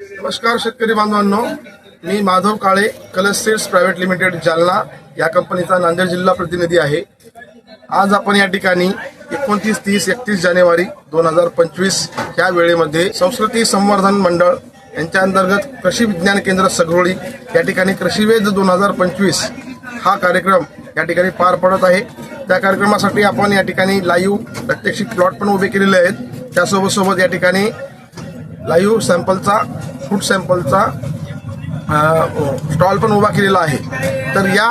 नमस्कार शेतकरी बांधवांनो. मी Madhav Kale Kalas seeds private limited Jalna. या कंपनीचा नांदेड जिल्हा प्रतिनिधी आहे. आज आपण या ठिकाणी एकोणतीस तीस एकतीस जानेवारी दोन हजार पंचवीस या वेळेमध्ये संस्कृती संवर्धन मंडळ यांच्या अंतर्गत कृषी विज्ञान केंद्र सगरोळी या ठिकाणी कृषीवेद दोन हजार पंचवीस हा कार्यक्रम या ठिकाणी पार पडत आहे. त्या कार्यक्रमासाठी आपण या ठिकाणी लाईव्ह प्रात्यक्षिक प्लॉट पण उभे केलेले आहेत. त्यासोबत सोबत या ठिकाणी लाईव्ह सॅम्पलचा फूड सॅम्पलचा स्टॉल पण उभा केलेला आहे. तर या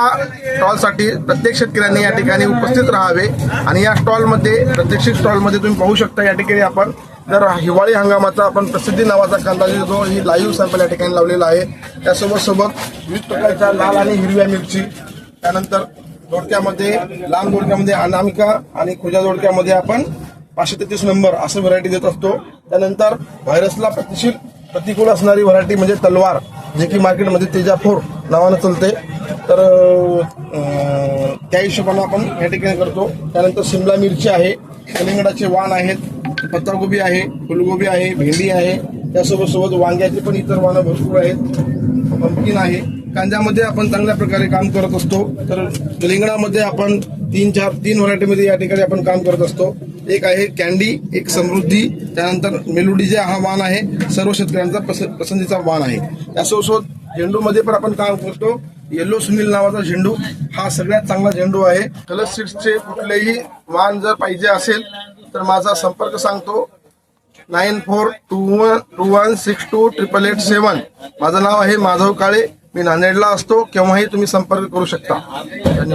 स्टॉलसाठी प्रत्येक शेतकऱ्यांनी या ठिकाणी उपस्थित राहावे आणि या स्टॉलमध्ये प्रत्यक्ष स्टॉलमध्ये तुम्ही पाहू शकता या ठिकाणी आपण जर हिवाळी हंगामाचा आपण प्रसिद्धी नावाचा कांदा जो ही लाईव्ह सॅम्पल या ठिकाणी लावलेला आहे. त्यासोबत सोबत विविध प्रकारच्या लाल आणि हिरव्या मिरची त्यानंतर दोडक्यामध्ये लांब दोडक्यामध्ये अनामिका आणि खुजा दोडक्यामध्ये आपण पाचशे तेहतीस नंबर असं व्हरायटी देत असतो. त्यानंतर व्हायरसला प्रतिशील प्रतिकूल असणारी व्हरायटी म्हणजे तलवार जे की मार्केटमध्ये तेजाफोर नावानं चलते. तर त्या हिशोबानं आपण या ठिकाणी करतो. त्यानंतर शिमला मिरची आहे कलिंगडाचे वाण आहेत पत्तागोबी आहे फुलगोबी आहे भेंडी आहे. त्यासोबत सोबत वांग्याचे पण इतर वाणं भरपूर आहेत. पंपकिन आहे. कांद्यामध्ये आपण चांगल्या प्रकारे काम करत असतो. तर कलिंगडामध्ये आपण तीन चार तीन व्हरायटीमध्ये या ठिकाणी आपण काम करत असतो. एक आहे कॅन्डी एक समृद्धी त्यानंतर मेलोडी जे हा वाण आहे सर्व शेतकऱ्यांचा पस- पसंतीचा वाण आहे. त्यासोबत झेंडूमध्ये पण आपण काम करतो. येल्लो सुनील नावाचा झेंडू हा सगळ्यात चांगला झेंडू आहे. कलर सीट्सचे कुठलेही वाण जर पाहिजे असेल तर माझा संपर्क सांगतो. Nine four two one two one six two triple eight seven. माझं नाव आहे माधव काळे. मी नांदेडला असतो. केव्हाही तुम्ही संपर्क करू शकता. धन्यवाद.